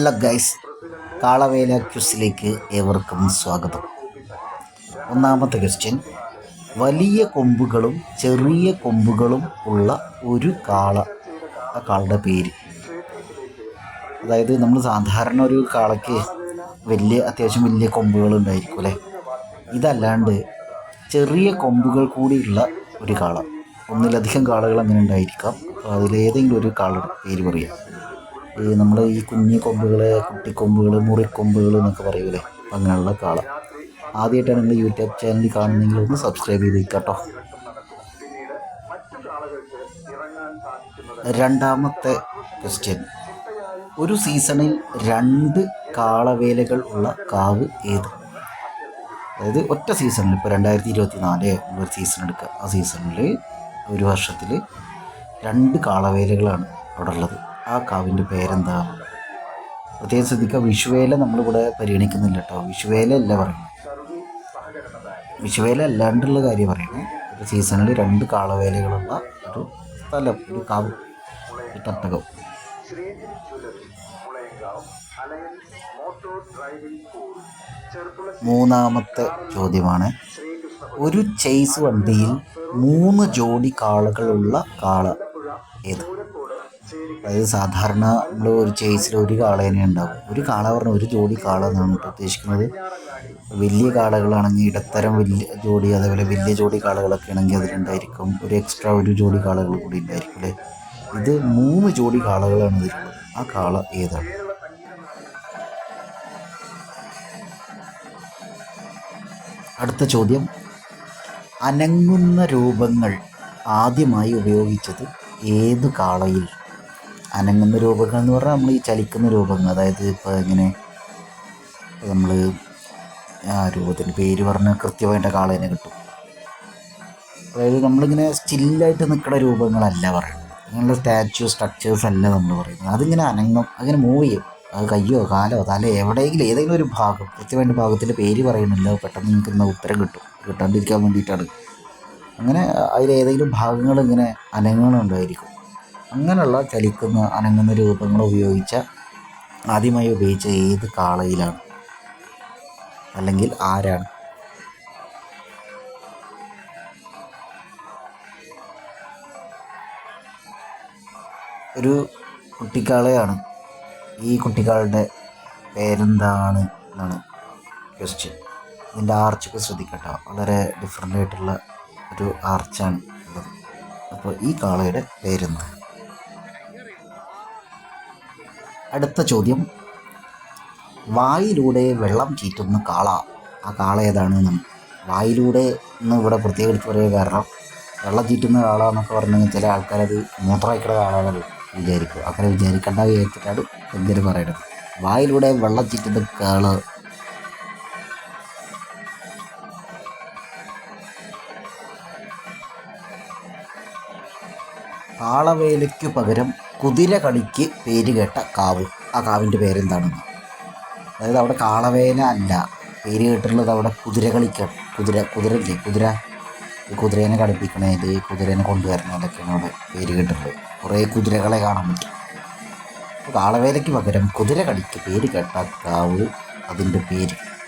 Hello guys Kalavela ക്യുസിലേക്ക് ഏവർക്കും സ്വാഗതം. ഒന്നാമത്തെ ക്വസ്റ്റ്യൻ വലിയ കൊമ്പുകളും ചെറിയ കൊമ്പുകളും ഉള്ള ഒരു കാള ആ കാളയുടെ പേര്. അതായത് നമ്മൾ സാധാരണ ഒരു കാളയ്ക്ക് വലിയ അത്യാവശ്യം വലിയ കൊമ്പുകൾ ഉണ്ടായിരിക്കും അല്ലേ? ഇതല്ലാണ്ട് ചെറിയ കൊമ്പുകൾ കൂടിയുള്ള ഒരു കാള. ഒന്നിലധികം കാളകൾ അങ്ങനെ ഉണ്ടായിരിക്കാം. അപ്പോൾ അതിലേതെങ്കിലും ഒരു കാളയുടെ പേര് പറയാം. ഈ നമ്മൾ ഈ കുഞ്ഞി കൊമ്പുകൾ കുട്ടിക്കൊമ്പുകൾ മുറിക്കൊമ്പുകൾ എന്നൊക്കെ പറയൂലേ? അങ്ങനെയുള്ള കാള. ആദ്യമായിട്ടാണ് നിങ്ങൾ യൂട്യൂബ് ചാനൽ കാണുന്നെങ്കിൽ ഒന്ന് സബ്സ്ക്രൈബ് ചെയ്ത് കേട്ടോ രണ്ടാമത്തെ ക്വസ്റ്റ്യൻ ഒരു സീസണിൽ രണ്ട് കാളവേലകൾ ഉള്ള കാവ് ഏത്? അതായത് ഒറ്റ സീസണിൽ ഇപ്പോൾ രണ്ടായിരത്തി ഇരുപത്തി നാല് ഒരു സീസൺ എടുക്കുക. ആ സീസണിൽ ഒരു വർഷത്തിൽ രണ്ട് കാളവേലകളാണ് അവിടെ ഉള്ളത്. ആ കാവിന്റെ പേരെന്താ? പ്രത്യേകം ശ്രദ്ധിക്കുക വിഷുവേല നമ്മളിവിടെ പരിഗണിക്കുന്നില്ല കേട്ടോ. വിഷുവേല അല്ല പറയുന്നത്. വിഷുവേല അല്ലാണ്ടുള്ള കാര്യം പറയുന്നത്. ഒരു സീസണിൽ രണ്ട് കാളവേലകളുള്ള ഒരു സ്ഥലം ഒരു കാവ് തട്ടകം. മൂന്നാമത്തെ ചോദ്യമാണ് ഒരു ചേസ് വണ്ടിയിൽ മൂന്ന് ജോഡി കാളകളുള്ള കാള ഏത്? അതായത് സാധാരണ നമ്മൾ ഒരു ചേസിൽ ഒരു കാള തന്നെ ഉണ്ടാവും. ഒരു കാള പറഞ്ഞാൽ ഒരു ജോഡി കാള എന്നാണ് പ്രത്യേകിക്കുന്നത് വലിയ കാളകളാണെങ്കിൽ ഇടത്തരം വലിയ ജോഡി അതേപോലെ വലിയ ജോഡി കാളകളൊക്കെ ആണെങ്കിൽ അതിലുണ്ടായിരിക്കും. ഒരു എക്സ്ട്രാ ഒരു ജോഡി കാളകൾ കൂടി ഉണ്ടായിരിക്കും അല്ലേ? ഇത് മൂന്ന് ജോഡി കാളകളാണ് ഇതിലുള്ളത്. ആ കാള ഏതാണ്? അടുത്ത ചോദ്യം. അനങ്ങുന്ന രൂപങ്ങൾ ആദ്യമായി ഉപയോഗിച്ചത് ഏത് കാളയിൽ? അനങ്ങുന്ന രൂപങ്ങൾ എന്ന് പറഞ്ഞാൽ നമ്മൾ ഈ ചലിക്കുന്ന രൂപങ്ങൾ. അതായത് ഇപ്പോൾ ഇങ്ങനെ നമ്മൾ ആ രൂപത്തിന്റെ പേര് പറഞ്ഞാൽ കൃത്യമായിട്ട് കാളേനെ കിട്ടും. അതായത് നമ്മളിങ്ങനെ സ്റ്റില്ലായിട്ട് നിൽക്കുന്ന രൂപങ്ങളല്ല പറയുന്നത്. അങ്ങനെയുള്ള സ്റ്റാച്ചു സ്ട്രക്ചേഴ്സ് അല്ല നമ്മൾ പറയുന്നത്. അതിങ്ങനെ അനങ്ങും അങ്ങനെ മൂവ് ചെയ്യും. അത് കയ്യോ കാലോ തല എവിടെയെങ്കിലും ഏതെങ്കിലും ഒരു ഭാഗം കൃത്യമായിട്ട് ഭാഗത്തിന്റെ പേര് പറയുന്നില്ല പെട്ടെന്ന് നിങ്ങൾക്ക് ഇന്ന് ഉത്തരം കിട്ടും. കിട്ടാണ്ടിരിക്കാൻ വേണ്ടിയിട്ടാണ്. അങ്ങനെ അതിലേതെങ്കിലും ഭാഗങ്ങൾ ഇങ്ങനെ അനങ്ങുന്നുണ്ടായിരിക്കും അങ്ങനെയുള്ള ചലിക്കുന്ന അനങ്ങുന്ന രൂപങ്ങൾ ഉപയോഗിച്ച ആദ്യമായി ഉപയോഗിച്ച ഏത് കാളയിലാണ്? അല്ലെങ്കിൽ ആരാണ്? ഒരു കുട്ടിക്കാളയാണ്. ഈ കുട്ടിക്കാളുടെ പേരെന്താണ് എന്നാണ് ക്വസ്റ്റ്യൻ ഇതിന്റെ ആർച്ചൊക്കെ ശ്രദ്ധിക്കട്ടോ. വളരെ ഡിഫറെന്റ് ആയിട്ടുള്ള ഒരു ആർച്ചാണ് ഉള്ളത്. അപ്പോൾ ഈ കാളയുടെ പേരെന്ത് അടുത്ത ചോദ്യം. വായിലൂടെ വെള്ളം ചീറ്റുന്ന കാള. ആ കാള ഏതാണ് വായിലൂടെ എന്ന് ഇവിടെ പ്രത്യേകിച്ച് പറയുക കാരണം വെള്ളം ചീറ്റുന്ന കാള എന്നൊക്കെ പറഞ്ഞു ചില ആൾക്കാരത് മൂത്രമയക്കുന്ന കാളകൾ വിചാരിക്കും. അങ്ങനെ വിചാരിക്കേണ്ട വിചാരിച്ചിട്ടാണ് എന്തിനു പറയുന്നത് വായിലൂടെ വെള്ളം ചീറ്റുന്ന കാള. കാളവേലയ്ക്ക് പകരം കുതിര കളിക്ക് പേര് കേട്ട കാവ് ആ കാവിന്റെ പേരെന്താണെന്ന്? അതായത് അവിടെ കാളവേല അല്ല. പേര് കേട്ടിട്ടുള്ളത് അവിടെ കുതിര കളിക്കാണ്. കുതിര കുതിര. ഇല്ലേ കുതിര കുതിരേനെ കളിപ്പിക്കണത് കുതിരേനെ കൊണ്ടുവരണതൊക്കെയാണ് അവിടെ പേര് കേട്ടിട്ടുള്ളത്. കുറേ കുതിരകളെ കാണാൻ പറ്റും. കാളവേലയ്ക്ക് പകരം കുതിര കളിക്ക് പേര് കേട്ട കാവ് അതിന്റെ പേര്.